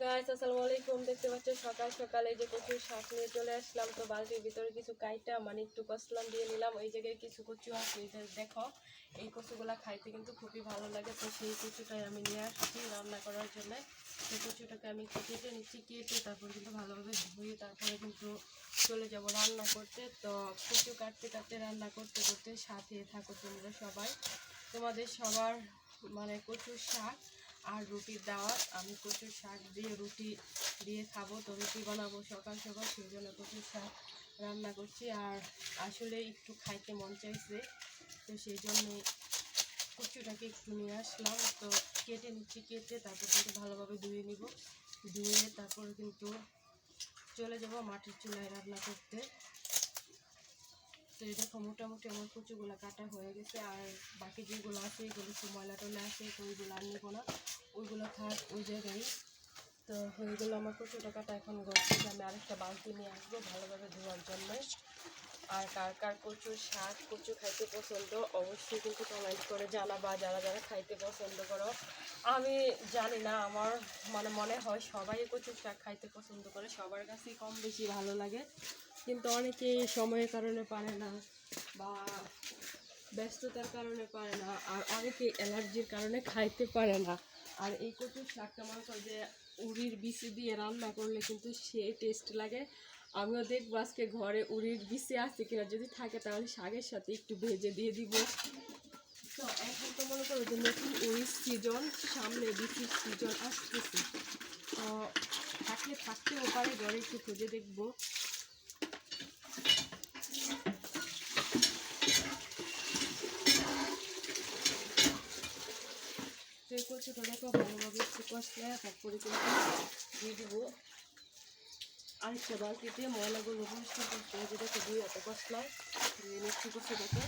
Guys আসসালামু আলাইকুম দেখতে পাচ্ছ সকাল সকালে যে কচুর শাক নিয়ে চলে আসলাম। তো বালতির ভিতরে কিছু কাইটা মানে একটু কসলাম দিয়ে নিলাম। ওই জায়গায় কিছু কচু আছে দেখো, এই কচুগুলা খাইতে কিন্তু খুবই ভালো লাগে। তো সেই কচুটাই আমি নিয়ে আসছি রান্না করার জন্য। সেই কচুটাকে আমি একটু কেটে নিচ্ছি, কেটে তারপর কিন্তু ভালোভাবে ধুয়ে তারপরে কিন্তু চলে যাব রান্না করতে। তো কচু কাটতে কাটতে, রান্না করতে করতে সাথে থাকো তোমরা সবাই। তোমাদের সবার মানে কচুর শাক। আর রুটির দাওয়াত আমি কচুর শাক দিয়ে রুটি দিয়ে খাব। তো রুটি বানাবো সকাল সকাল, সেই জন্য কচুর শাক রান্না করছি। আর আসলে একটু খাইতে মন চাইছে, তো সেই জন্যে কচুটাকে একটু নিয়ে আসলাম। তো কেটে নিচ্ছি, কেটে তারপর কিন্তু ভালোভাবে ধুয়ে নিব। ধুয়ে তারপরে কিন্তু চলে যাব মাটির চুলায় রান্না করতে। তো দেখো মোটামুটি আমার কচুগুলো কাটা হয়ে গেছে, আর বাকি যেগুলো আছে, এগুলো একটু ময়লা টয়লা আছে, তো ওইগুলো আর নেব না। ওইগুলো থাক, ওই জায়গায়। তো ওইগুলো আমার কচুটা কাটা, এখন গড়ছে আমি আরেকটা বালতি নিয়ে আসব ভালোভাবে ধোয়ার জন্য। আর কার কার কচুর শাক, কচু খাইতে পছন্দ, অবশ্যই কিন্তু কমেন্ট করে জানাবা, যারা যারা খাইতে পছন্দ করো। আমি জানি না, আমার মানে মনে হয় সবাই কচুর শাক খাইতে পছন্দ করে, সবার কাছেই কম বেশি ভালো লাগে। কিন্তু অনেকে সময়ের কারণে পারে না বা ব্যস্ততার কারণে পারে না, আর অনেকে অ্যালার্জির কারণে খাইতে পারে না। আর এই কচুর শাকটা মনে করো যে উড়ির বিচি দিয়ে রান্না করলে কিন্তু সে টেস্ট লাগে। আমিও দেখব আজকে ঘরে উড়ির বিচি আছে কিনা, যদি থাকে তাহলে শাকের সাথে একটু ভেজে দিয়ে দিব। তো এখন তো মনে করো যে নতুন উড়ির সিজন সামনে বিচির সিজন আসতেছে। তো থাকলে থাকতেও পারে, ঘরে একটু খুঁজে দেখব। দেখো ভালোভাবে একটু কষলে তারপরে কিন্তু দিয়ে দিব। আরেকটা বালতিতে ময়লাগুলো পরিষ্কার করতে দেখো দুই হাতে কষলাম নিচ্ছি কচুটাকে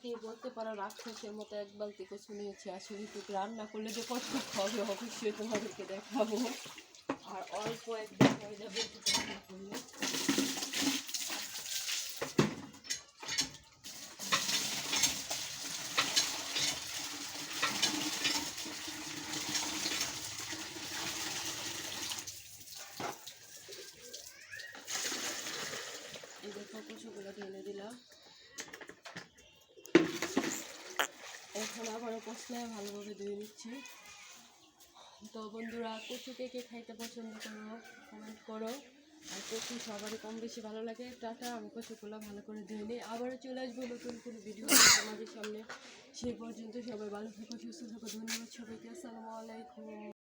অনেকেই বলতে পারো, রাক্ষসের মতো এক বালতি কচু নিয়েছি আসলে একটু রান্না করলে যে কত হবে, অবশ্যই তোমাদেরকে দেখাবো। আর অল্প একদিন হয়ে যাবে রান্না করলে। এই দেখো, কচুগুলো ঢেলে দিলাম। এখন আবারও কষলায় ভালোভাবে ধুয়ে নিচ্ছি। তো বন্ধুরা, কচু কে কে খাইতে পছন্দ করো কমেন্ট করো। আর কচু সবারই কম বেশি ভালো লাগে। টাটা, আমি কচুগুলো ভালো করে ধুয়ে নিই। আবারও চলে আসব নতুন কোনো ভিডিও তোমাদের সামনে। সেই পর্যন্ত সবাই ভালো থাকো, সুস্থ থাকো। ধন্যবাদ সবাইকে। আসসালামু আলাইকুম।